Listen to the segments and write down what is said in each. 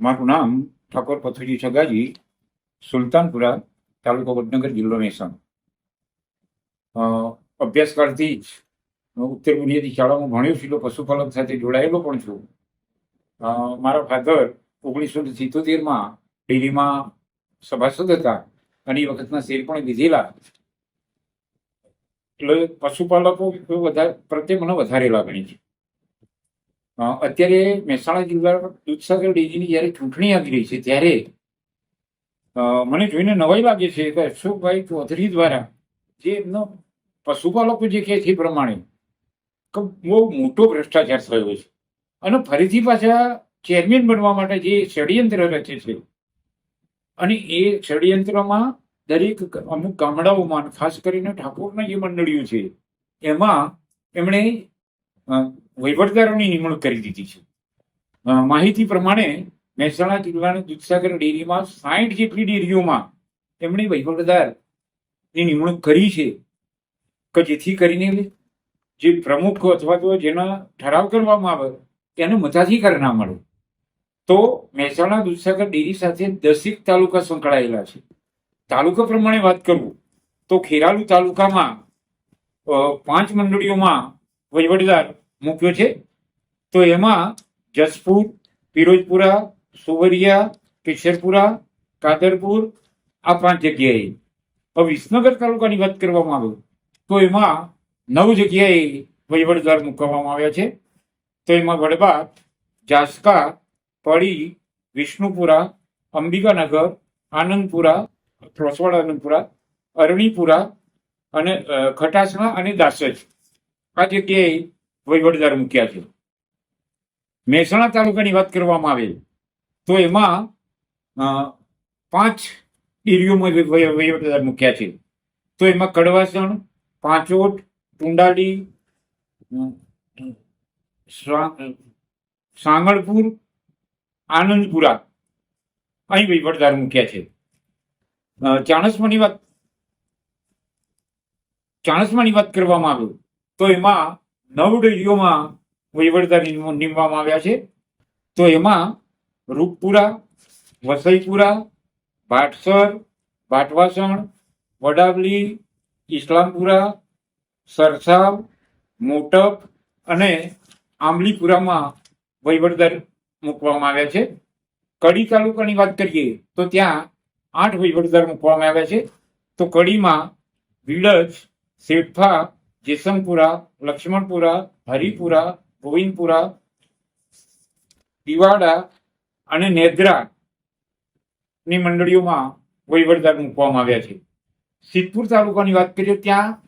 મારું નામ ઠાકોર પથુજી છગાજી સુલતાનપુરા તાલુકો વડનગર જિલ્લો મહેસાણા. અ, અભ્યાસકાળથી જ ઉત્તર બુનિયાદી શાળામાં ભણ્યો છું પશુપાલન સાથે જોડાયેલો પણ છું. મારા ફાધર ઓગણીસો ને સિત્તોતેરમાં ડેરીમાં સભાસદ હતા. અને એ વખતના શેર પણ લીધેલા. એટલે પશુપાલકો વધારે પ્રત્યે મને વધારે લાગણી છે. અત્યારે મહેસાણા જિલ્લા દૂધસાગર ડેરીની જ્યારે ચૂંટણી આવી રહી છે, ત્યારે મને જોઈને નવાઈ લાગે છે કે અશોકભાઈ ચૌધરી દ્વારા જે એમનો પશુપાલકો જે કહે છે એ પ્રમાણે, કે બહુ મોટો ભ્રષ્ટાચાર થયો છે. અને ફરીથી પાછા ચેરમેન બનવા માટે જે ષડયંત્ર રચે છે, અને એ ષડયંત્રમાં દરેક અમુક ગામડાઓમાં, ખાસ કરીને ઠાકોરના જે મંડળીઓ છે, એમાં એમણે વહીવટદારોની નિમણૂક કરી દીધી છે. માહિતી પ્રમાણે મહેસાણા જિલ્લાની દૂધસાગર ડેરીમાં સાઠ જેટલી ડેરીઓમાં એમણે વહીવટદારની નિમણૂક કરી છે કે જેથી કરીને જે પ્રમુખ અથવા તો જેના ઠરાવ કરવામાં આવે તેને મતાધિકાર ના મળે. તો મહેસાણા દૂધસાગર ડેરી સાથે દસેક તાલુકા સંકળાયેલા છે. તાલુકા પ્રમાણે વાત કરું તો ખેરાલુ તાલુકામાં પાંચ મંડળીઓમાં વહીવટદાર મૂક્યો છે. તો એમાં જસપુર, પિરોજપુરા, સુવરિયા કેશરપુરા કાદરપુર, આ પાંચ જગ્યાએ. હવે વિસનગર તાલુકાની વાત કરવામાં આવે તો એમાં નવ જગ્યાએ વહીવટદાર મૂકવામાં આવ્યા છે. તો એમાં વડબા જાસકા, પડી, વિષ્ણુપુરા, અંબિકાનગર, આનંદપુરા ત્રોસવાડ આનંદપુરા, અરણીપુરા અને ખટાસણા અને દાસજ. આ જગ્યાએ વહીવટદાર મૂક્યા છે. મહેસાણા તાલુકાની વાત કરવામાં આવે તો એમાં પાંચ ડેરીઓમાં વહી- વહી- વહીવટદાર મૂક્યા છે. તો એમાં કડવાસણ, પાંચોટ ટુંડાલી સાંગળપુર, આનંદપુરા અહીં વહીવટદાર મૂક્યા છે. ચાણસમાની વાત ચાણસમાની વાત કરવામાં આવ્યું તો એમાં નવ ડેરીઓમાં વહીવટદાર નીમવામાં આવ્યા છે. તો એમાં રૂપપુરા, વસઈપુરા, ભાટસર, ભાટવાસણ, વડાવલી ઇસ્લામપુરા સરસાવ, મોટપ અને આંબલીપુરામાં વહીવટદાર મૂકવામાં આવ્યા છે. કડી તાલુકાની વાત કરીએ તો ત્યાં આઠ વહીવટદાર મૂકવામાં આવ્યા છે. તો કડીમાં વિડજ શેઠફા જેસંગપુરા, લક્ષ્મણપુરા, હરિપુરા, ગોવિંદપુરા, દિવાડા અને નેદ્રા ની મંડળીઓમાં વહીવટદાર મૂકવામાં આવ્યા છે. સિદ્ધપુર તાલુકાની વાત કરીએ ત્યાં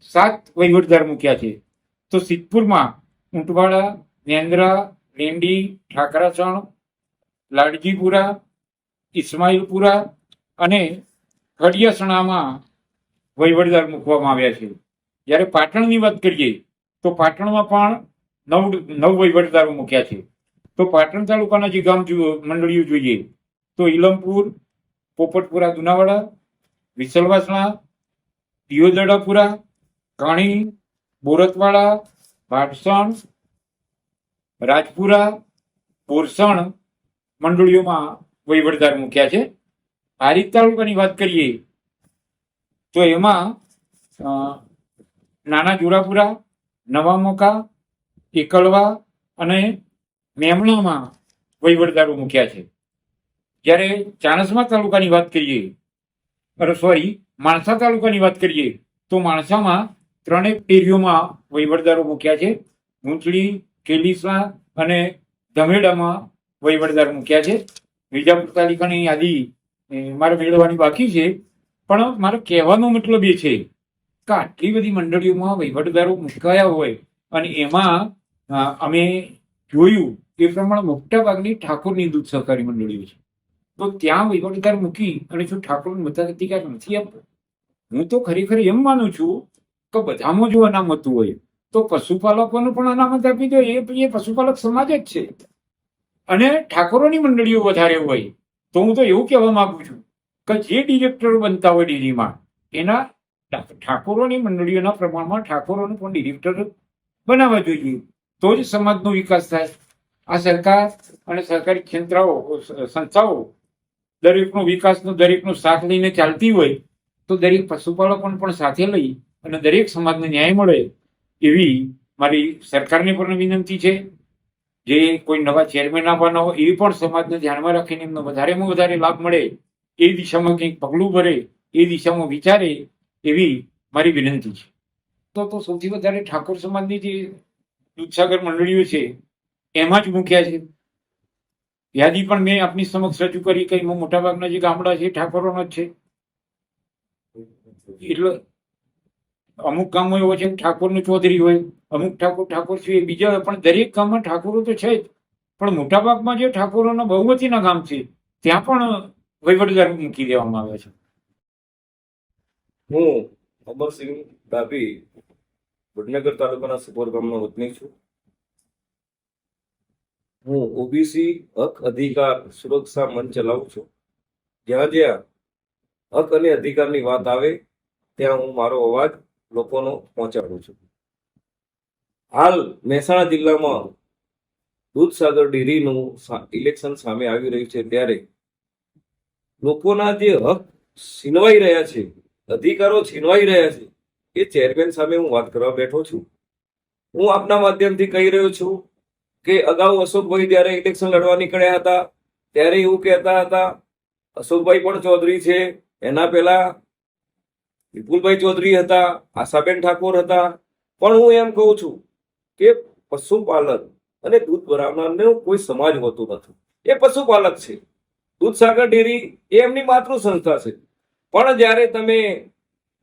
સાત વહીવટદાર મૂક્યા છે. તો સિદ્ધપુરમાં ઊંટવાડા નેન્દ્રા લેંડી ઠાકરાસણ લાડજીપુરા, ઇસ્માઇલપુરા અને કડિયાસણામાં વહીવટદાર મૂકવામાં આવ્યા છે. જ્યારે પાટણની વાત કરીએ, તો પાટણમાં પણ નવ નવ વહીવટદારો મૂક્યા છે. તો પાટણ તાલુકાના જે ગામ મંડળીઓ જોઈએ, તો ઇલમપુર પોપટપુરા, દુનાવાડા, વિસલવાસણા દિયોદડાપુરા કાણી, બોરતવાડા ભાટસણ રાજપુરા પોરસણ મંડળીઓમાં વહીવટદાર મૂક્યા છે. હારીજ તાલુકાની વાત કરીએ, તો એમાં નાના જુરાપુરા નવા મોકા એકલવા અને મેમણામાં વહીવટદારો મૂક્યા છે. જ્યારે ચાણસમા તાલુકાની વાત કરીએ, અરે સોરી માણસા તાલુકાની વાત કરીએ, તો માણસામાં ત્રણેક ડેરીઓમાં વહીવટદારો મૂક્યા છે. મૂંચડી કેલીસા અને ધમેડામાં વહીવટદાર મૂક્યા છે. વિજાપુર તાલુકાની યાદી મારે મેળવવાની બાકી છે. પણ મારો કહેવાનો મતલબ એ છે કે આટલી બધી મંડળીઓમાં વહીવટદારો મુકાયા હોય અને એમાં અમે જોયું એ પ્રમાણે મોટા ભાગની ઠાકોરની દૂધ સહકારી મંડળીઓ છે. તો ત્યાં વહીવટદાર મૂકી અને જો ઠાકોરને મતાધિકાર નથી આપતો હું તો ખરેખર એમ માનું છું કે બધામાં જો અનામત હોય, તો પશુપાલકોનું પણ અનામત આપી દો. એ પશુપાલક સમાજ જ છે. અને ઠાકોરોની મંડળીઓ વધારે હોય, તો હું તો એવું કહેવા માંગુ છું કે જે ડિરેક્ટરો બનતા હોય ડેરીમાં, એના ઠાકોરોની મંડળીઓના પ્રમાણમાં ઠાકોરોને પણ ડિરેક્ટર બનાવવા જોઈએ. તો જ સમાજનો વિકાસ થાય. આ સરકાર અને સરકારી ક્ષેત્રાઓ, સંસ્થાઓ દરેકનો વિકાસનો, દરેકનો સાથ લઈને ચાલતી હોય, તો દરેક પશુપાલકોને પણ સાથે લઈ અને દરેક સમાજને ન્યાય મળે એવી મારી સરકારને પણ વિનંતી છે. જે કોઈ નવા ચેરમેન આવવાના હોય, એ પણ સમાજને ધ્યાનમાં રાખીને એમનો વધારેમાં વધારે લાભ મળે. એ દિશામાં કંઈક પગલું ભરે, એ દિશામાં વિચારે એવી મારી વિનંતી છે. તો તો સૌથી વધારે ઠાકોર સમાજની જે દૂધસાગર મંડળીઓ છે, એમાં જ મૂક્યા છે. યાદી પણ મેં આપની સમક્ષ રજૂ કરી કે એમાં મોટાભાગના જે ગામડા છે ઠાકોરોના જ છે. એટલે અમુક ગામો એવો છે ઠાકોરનું ચૌધરી હોય, અમુક ઠાકોર ઠાકોર છે બીજા પણ દરેક ગામમાં ઠાકોરો તો છે જ. પણ મોટાભાગમાં જે ઠાકોરોના બહુમતીના ગામ છે, ત્યાં પણ વહીવટદાર મૂકી દેવામાં આવ્યા છે. હું અમરસિંહ ડાભી વડનગર તાલુકાના સુપોર ગામનો વતની છું. હું ઓબીસી હક અધિકાર સુરક્ષા મંચ ચલાવું છું. જ્યાં જ્યાં હક અને અધિકારની વાત આવે, ત્યાં હું મારો અવાજ લોકોનો પહોંચાડું છું. હાલ મહેસાણા જિલ્લામાં દૂધસાગર ડેરીનું ઇલેક્શન સામે આવી રહ્યું છે. ત્યારે લોકોના જે હક છીનવાઈ રહ્યા છે અધિકારો છીનવાઈ રહ્યા છે. એ ચેરમેન સામે હું વાત કરવા બેઠો છું. હું આપના માધ્યમથી કહી રહ્યો છું કે અગાઉ અશોકભાઈ જ્યારે ઇલેક્શન લડવા નીકળ્યા હતા, ત્યારે એવું કહેતા હતા, અશોકભાઈ પણ ચૌધરી છે, એના પહેલા વિપુલભાઈ ચૌધરી હતા, આશાબેન ઠાકોર હતા. પણ હું એમ કહું છું કે પશુપાલન અને દૂધ ભરાવનારનો કોઈ સમાજ હોતો નથી. એ પશુપાલક છે. દૂધસાગર ડેરી એ એમની માતૃ સંસ્થા છે. પણ જ્યારે તમે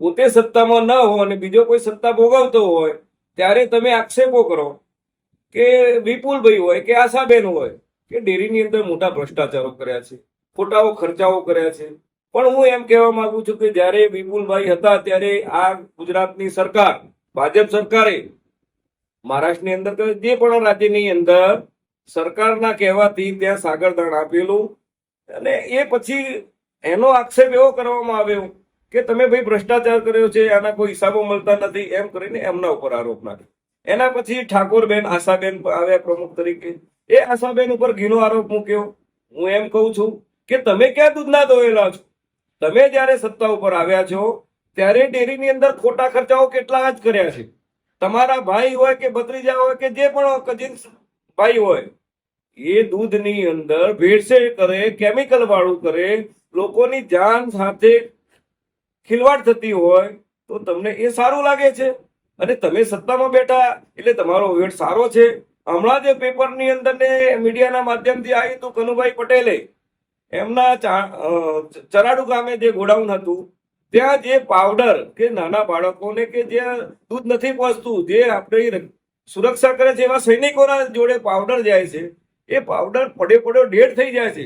પોતે સત્તામાં ન હો અને બીજો કોઈ સત્તા ભોગવતો હોય, ત્યારે તમે આક્ષેપો કરો કે વિપુલભાઈ હોય કે આશાબેન હોય કે ડેરીની અંદર મોટા ભ્રષ્ટાચારો કર્યા છે, ખોટાઓ ખર્ચાઓ કર્યા છે. પણ હું એમ કહેવા માંગુ છું કે જ્યારે વિપુલભાઈ હતા ત્યારે આ ગુજરાતની સરકાર, ભાજપ સરકારે મહારાષ્ટ્રની અંદર જે પણ રાજ્યની અંદર સરકારના કહેવાથી ત્યાં સાગરદાન આપેલું અને એ પછી એનો આક્ષેપ એવો કરવામાં આવ્યો કે તમે ભાઈ ભ્રષ્ટાચાર કર્યો છે, આના કોઈ હિસાબો મળતા નથી, એમ કરીને એમના ઉપર આરોપ નાખ્યો. એના પછી ઠાકોરબેન, આશાબેન આવ્યા પ્રમુખ તરીકે. એ આશાબેન ઉપર ઘીનો આરોપ મૂક્યો. હું એમ કહું છું કે તમે ક્યાં દૂધના દોયેલા છો? તમે જ્યારે સત્તા ઉપર આવ્યા છો, ત્યારે ડેરીની અંદર ખોટા ખર્ચાઓ કેટલા જ કર્યા છે. તમારા ભાઈ હોય કે ભત્રીજા હોય કે જે પણ કઝિન્સ ભાઈ હોય એ દૂધની અંદર ભેળસેળ કરે કેમિકલ વાળું કરે, લોકોની જાન સાથે ખિલવાડ થતી હોય તો તમને એ સારું લાગે છે. અને તમે સત્તામાં બેઠા, એટલે તમારો વેટ સારો છે. હમણાં જે પેપરની અંદર ને મીડિયાના માધ્યમથી આવ્યું હતું કનુભાઈ પટેલે. એમના ચરાડુ ગામે જે ગોડાઉન હતું, ત્યાં જે પાવડર કે નાના બાળકોને કે જે દૂધ નથી પહોંચતું, જે આપણે સુરક્ષા કરે છે એવા સૈનિકોના જોડે પાવડર જાય છે. એ પાવડર પડે પડ્યો ડેડ થઈ જાય છે.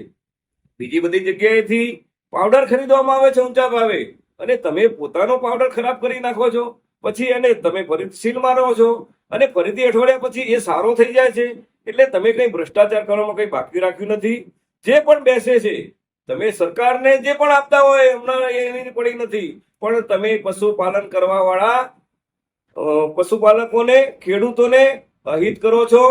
બીજી બધી જગ્યાએથી પાવડર ખરીદવામાં આવે છે ઊંચા ભાવે. અને તમે પોતાનો પાવડર ખરાબ કરી નાખો છો, પછી એને તમે ફરી સીલ મારો છો, અને ફરીથી અઠવાડિયા પછી એ સારો થઈ જાય છે. એટલે તમે કંઈ ભ્રષ્ટાચાર કરવામાં કંઈ બાકી રાખ્યું નથી. જે પણ બેસે છે, તમે સરકારને જે પણ આપતા હોય, હમણાં એની પડી નથી. પણ તમે પશુપાલન કરવા વાળા પશુપાલકોને, ખેડૂતોને અહિત કરો છો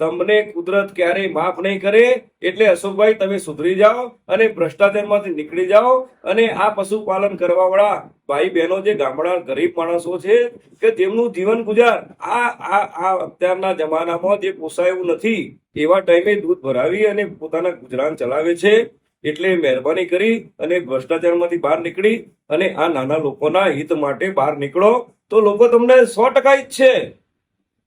તમને કુદરત ક્યારેય માફ નહીં કરે, એટલે અશોકભાઈ, તમે સુધરી જાઓ અને ભ્રષ્ટાચારમાંથી નીકળી જાઓ અને આ પશુપાલન કરવાવાળા ભાઈ બહેનો જે ગામડા ગરીબ માણસો છે, કે તેમનું જીવન ગુજાર, આ આ આ અત્યારના જમાનામાં જે પોસાયું નથી, એવા ટાઈમે દૂધ ભરાવી અને પોતાના ગુજરાન ચલાવે છે, એટલે મહેરબાની કરી અને ભ્રષ્ટાચારમાંથી બહાર નીકળી અને આ નાના લોકોના હિત માટે બહાર નીકળો, તો લોકો તમને સો ટકા ઈચ્છે.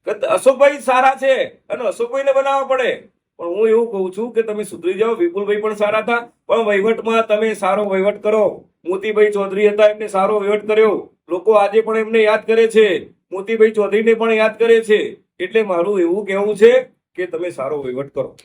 કે અશોકભાઈ સારા છે અને અશોકભાઈને બનાવવા પડે. પણ હું એવું કહું છું કે તમે સુધરી જાઓ, વિપુલભાઈ પણ સારા હતા, પણ વહીવટમાં તમે સારો વહીવટ કરો. મોતીભાઈ ચૌધરી હતા, એમને સારો વહીવટ કર્યો. લોકો આજે પણ એમને યાદ કરે છે. મોતીભાઈ ચૌધરીને પણ યાદ કરે છે. એટલે મારું એવું કહેવું છે કે તમે સારો વહીવટ કરો.